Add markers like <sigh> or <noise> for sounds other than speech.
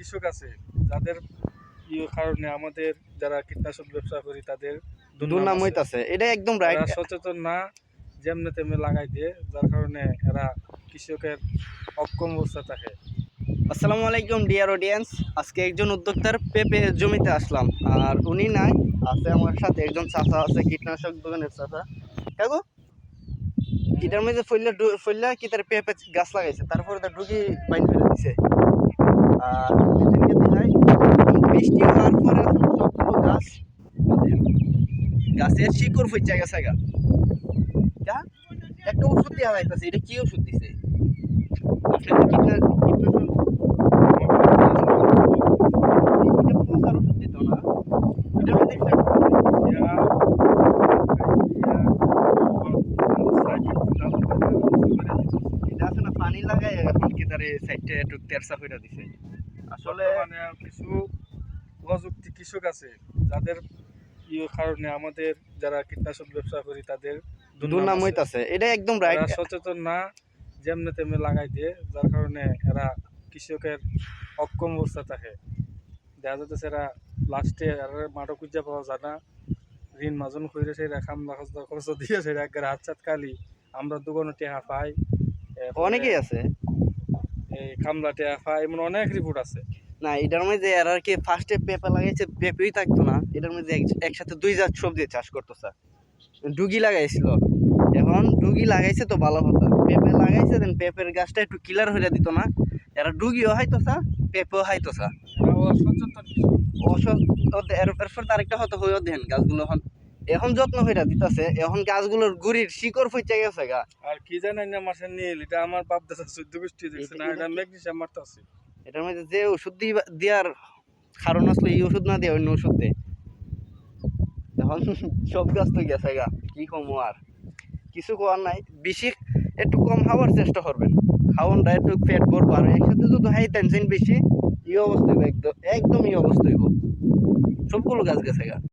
কৃষক আছে যাদের ইয়ে কারণে আমাদের যারা কীটনাশক ব্যবসা করি তাদের দুর্নাম আছে। হইতাছে। এটা একদম রাইট সচেতন না যেমনে তেমনি লাগাই দিয়ে যার কারণে এরা কৃষকের অক্ষম অবস্থা থাকে। আসসালামু আলাইকুম ডিয়ার অডিয়েন্স আজকে একজন উদ্যোক্তার পেঁপে জমিতে আসলাম আর উনি নাই আছে আমার সাথে একজন চাচা আছে কীটনাশক দোকানের চাচা। কাকু এটার মধ্যে ফইলা ডু- ফইলা কি তার পেঁপে গাছ লাগাইছে? তারপরে তার ডুগি বাইন করে দিছে। গাছ গাছের শিকড় ফুইচা গেছে গা। একটা ওষুধ দেওয়া যাইতেছে, এটা কি ওষুধ দিছে? পানি লাগাই এখন কি তারে সাইডে একটু তেরসা করে দিছে। আসলে মানে কিছু প্রযুক্তি কৃষক আছে যাদের ইয়ে কারণে আমাদের যারা কীটনাশক ব্যবসা করি তাদের দুর্নাম আছে। হইতাছে। এটা একদম রাইট সচেতন না যেমনে তেমনি লাগাই দিয়ে যার কারণে এরা কৃষকের অক্ষম অবস্থা থাকে। দেখা যাচ্ছে এরা লাস্টে আর মাঠো খুঁজে পাওয়া যায় না। ঋণ মাজন কইরে সেই খাম খরচ দিয়ে সেই একবার হাত চাত কালি আমরা দোকানে টেহা পাই। অনেকেই আছে। এই খামলা টেহা এমন অনেক রিপোর্ট আছে। না এটার মধ্যে আর আর কি ফার্স্টে পেঁপে লাগাইছে পেঁপেই থাকতো না। এটার মধ্যে এক- একসাথে দুই জাত সবজি চাষ করতেছে। ডুগি লাগাইছিল। এখন ডুগি লাগাইছে তো ভালো হতো পেঁপে লাগাইছে দেন পেঁপের গাছটা একটু কিলার হয়ে দিত না। এরা ডুগিও হাইতোসা পেঁপেও হাইতোসা এরা সচেতন কৃষক অসৎ এরপর তারেকটা হয়তো হয়েও দেন গাছগুলো এখন এখন যত্ন হইরা দিতেছে এখন গাছগুলোর গুড়ির শিকড় ফুইচা গেছে গা। আর কি জানেন না মাসে নীল এটা আমার বাপ দাদা চোদ্দ গোষ্ঠী দেখছে না এটা- ম্যাগনেসিয়াম মারতেছে। এটার মধ্যে যে ওষুধ দেওয়ার কারণ আসলে এই ওষুধ না দিয়ে অন্য ওষুধ দেয় এখন <laughs> সব গাছ তো গেছে গা কি কমো আর? কিছু করার নাই বেশি একটু কম খাওয়ার চেষ্টা করবেন। খাওয়ানটা একটু পেট ভরবো আর একসাথে যদি হাই টেনশন বেশি এই অবস্থা একদম একদম এই অবস্থা হইব। সবগুলো গাছ গেছে গা।